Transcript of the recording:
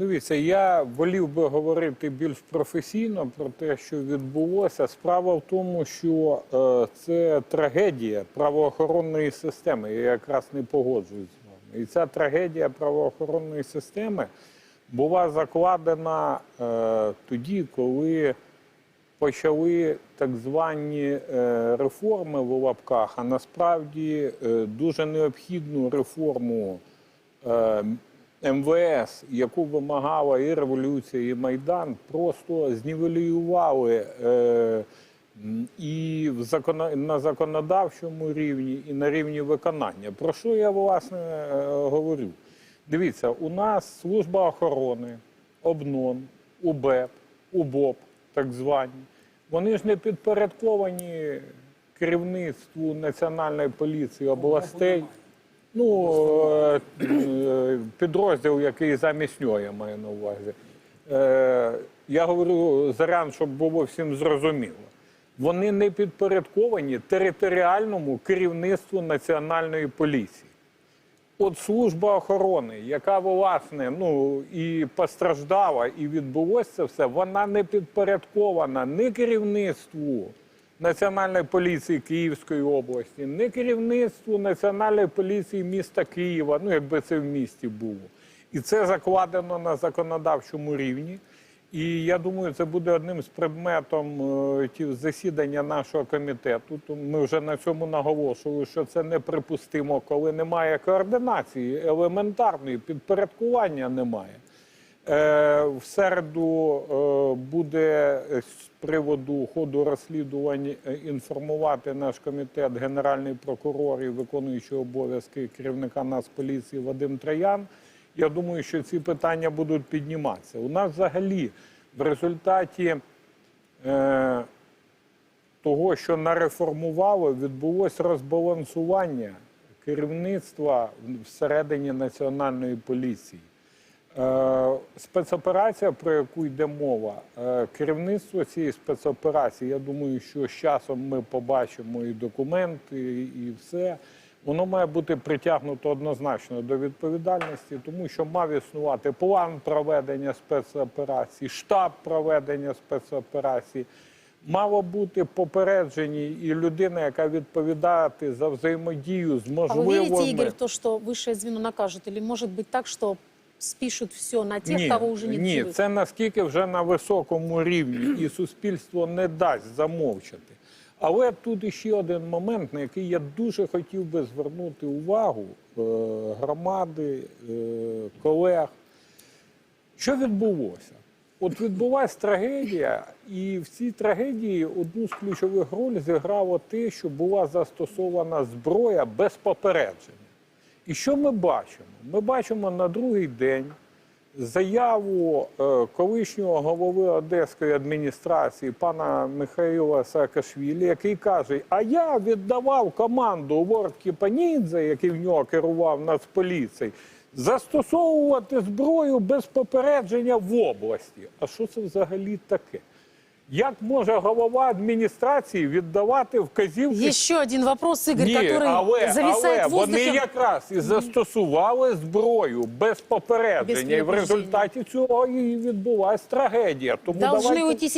Дивіться, я волів би говорити більш професійно про те, що відбулося. Справа в тому, що е, це трагедія правоохоронної системи. Я якраз не погоджуюсь з вами. І ця трагедія правоохоронної системи була закладена е, тоді, коли почали так звані е, реформи в лапках, а насправді е, дуже необхідну реформу е, МВС, яку вимагала і революція, і Майдан, просто знівелювали е, і в закона- на законодавчому рівні, і на рівні виконання. Про що я власне е, говорю? Дивіться, у нас служба охорони, ОБНОН, УБЕП, УБОП, так звані. Вони ж не підпорядковані керівництву Національної поліції областей. Ну, е, підрозділ, який замість нього, я маю на увазі. Е, Я говорю зарян, щоб було всім зрозуміло. Вони не підпорядковані територіальному керівництву Національної поліції. От служба охорони, яка власне ну і постраждала, і відбулося це все, вона не підпорядкована ні керівництву Національної поліції Київської області, ні керівництву Національної поліції міста Києва, ну якби це в місті було. І це закладено на законодавчому рівні. І я думаю, це буде одним з предметом е, засідання нашого комітету. Ми вже на цьому наголошували, що це неприпустимо, коли немає координації, елементарної підпорядкування немає. Е, В середу е, буде з приводу ходу розслідувань е, інформувати наш комітет генеральний прокурор і виконуючий обов'язки керівника Нацполіції Вадим Троян. Я думаю, що ці питання будуть підніматися. У нас взагалі в результаті того, що нареформувало, відбулось розбалансування керівництва всередині національної поліції. Е, Спецоперація, про яку йде мова, е, керівництво цієї спецоперації, я думаю, що з часом ми побачимо і документи, і все. Воно має бути притягнуто однозначно до відповідальності, тому що мав існувати план проведення спецоперації, штаб проведення спецоперації. Мало бути попереджені і людина, яка відповідати за взаємодію з А вы можливими... верите, Игорь, в то, что высшее звено накажет? Или может быть так, что спишут все на тех, ні, кого уже нет в ні, це наскільки вже на високому рівні, і суспільство не дасть замовчати. Але тут іще один момент, на який я дуже хотів би звернути увагу е, громади, е, колег. Що відбулося? От відбулася трагедія, і в цій трагедії одну з ключових ролей зіграло те, що була застосована зброя без попередження. І що ми бачимо? Ми бачимо на другий день заяву е, колишнього голови Одеської адміністрації пана Михайла Саакашвілі, який каже: А я віддавав команду Ворткі Панідзе, який в нього керував Нацполіцією, застосовувати зброю без попередження в області. А що це взагалі таке? Як може голова адміністрації віддавати вказівки? Ще один вопрос, Ігор, ні, который але, зависает але в вони якраз і застосували зброю без попередження, Без і в результаті цього і відбулася трагедія. Тому Должны давайте... уйти